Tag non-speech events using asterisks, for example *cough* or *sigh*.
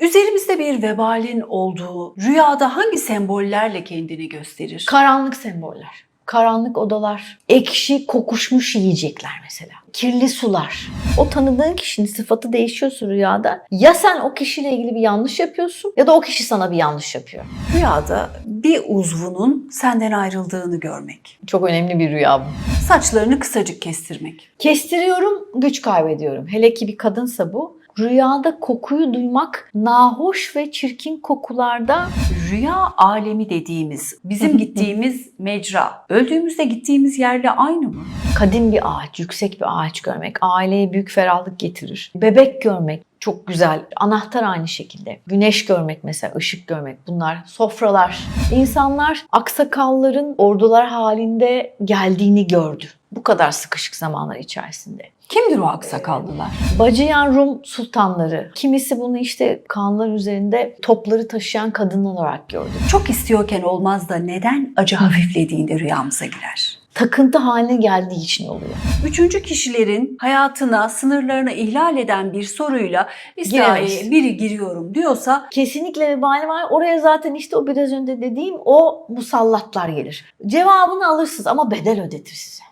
üzerimizde bir vebalin olduğu rüyada hangi sembollerle kendini gösterir? Karanlık semboller. Karanlık odalar, ekşi kokuşmuş yiyecekler mesela. Kirli sular. O tanıdığın kişinin sıfatı değişiyorsa rüyada ya sen o kişiyle ilgili bir yanlış yapıyorsun ya da o kişi sana bir yanlış yapıyor. Rüyada bir uzvunun senden ayrıldığını görmek. Çok önemli bir rüya bu. Saçlarını kısacık kestirmek. Kestiriyorum, güç kaybediyorum. Hele ki bir kadınsa bu. Rüyada kokuyu duymak nahoş ve çirkin kokularda Rüya alemi dediğimiz, bizim *laughs* gittiğimiz mecra, öldüğümüzde gittiğimiz yerle aynı mı? kadim bir ağaç, yüksek bir ağaç görmek aileye büyük ferahlık getirir. Bebek görmek çok güzel. Anahtar aynı şekilde. Güneş görmek mesela, ışık görmek bunlar. Sofralar. İnsanlar aksakalların ordular halinde geldiğini gördü. Bu kadar sıkışık zamanlar içerisinde. Kimdir o aksakallılar? Bacıyan Rum sultanları. Kimisi bunu işte kanlar üzerinde topları taşıyan kadın olarak gördü. Çok istiyorken olmaz da neden acı hafiflediğinde rüyamıza girer? Takıntı haline geldiği için oluyor. Üçüncü kişilerin hayatına, sınırlarını ihlal eden bir soruyla İsrail'e biri giriyorum diyorsa Kesinlikle vebali var. Oraya zaten işte o biraz önce dediğim o musallatlar gelir. Cevabını alırsınız ama bedel ödetir size.